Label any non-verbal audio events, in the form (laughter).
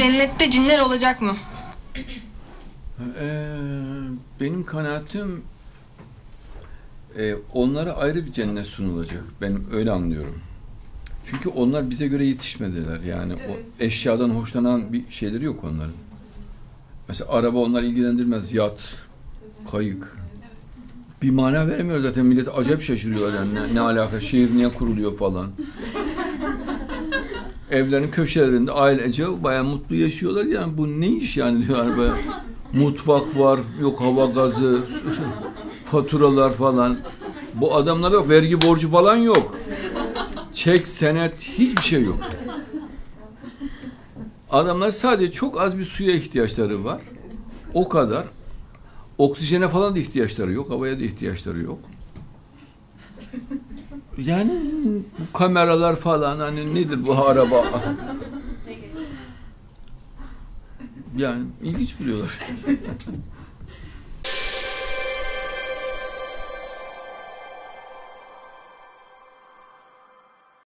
Cennette cinler olacak mı? Ee, benim kanaatim e, onlara ayrı bir cennet sunulacak. Ben öyle anlıyorum. Çünkü onlar bize göre yetişmediler. Yani o eşyadan hoşlanan bir şeyleri yok onların. Mesela araba onlar ilgilendirmez. Yat, kayık. Bir mana veremiyor zaten. Millet acayip şaşırıyorlar yani. Ne, ne alaka? Şehir niye kuruluyor falan. Evlerin köşelerinde ailece bayağı mutlu yaşıyorlar. Yani bu ne iş yani diyorlar böyle. (laughs) Mutfak var, yok hava gazı, faturalar falan. Bu adamlarda vergi borcu falan yok. Çek, senet, hiçbir şey yok. Adamlar sadece çok az bir suya ihtiyaçları var. O kadar. Oksijene falan da ihtiyaçları yok. Havaya da ihtiyaçları yok. Yani bu kameralar falan hani nedir bu araba? Yani ilginç buluyorlar. (laughs)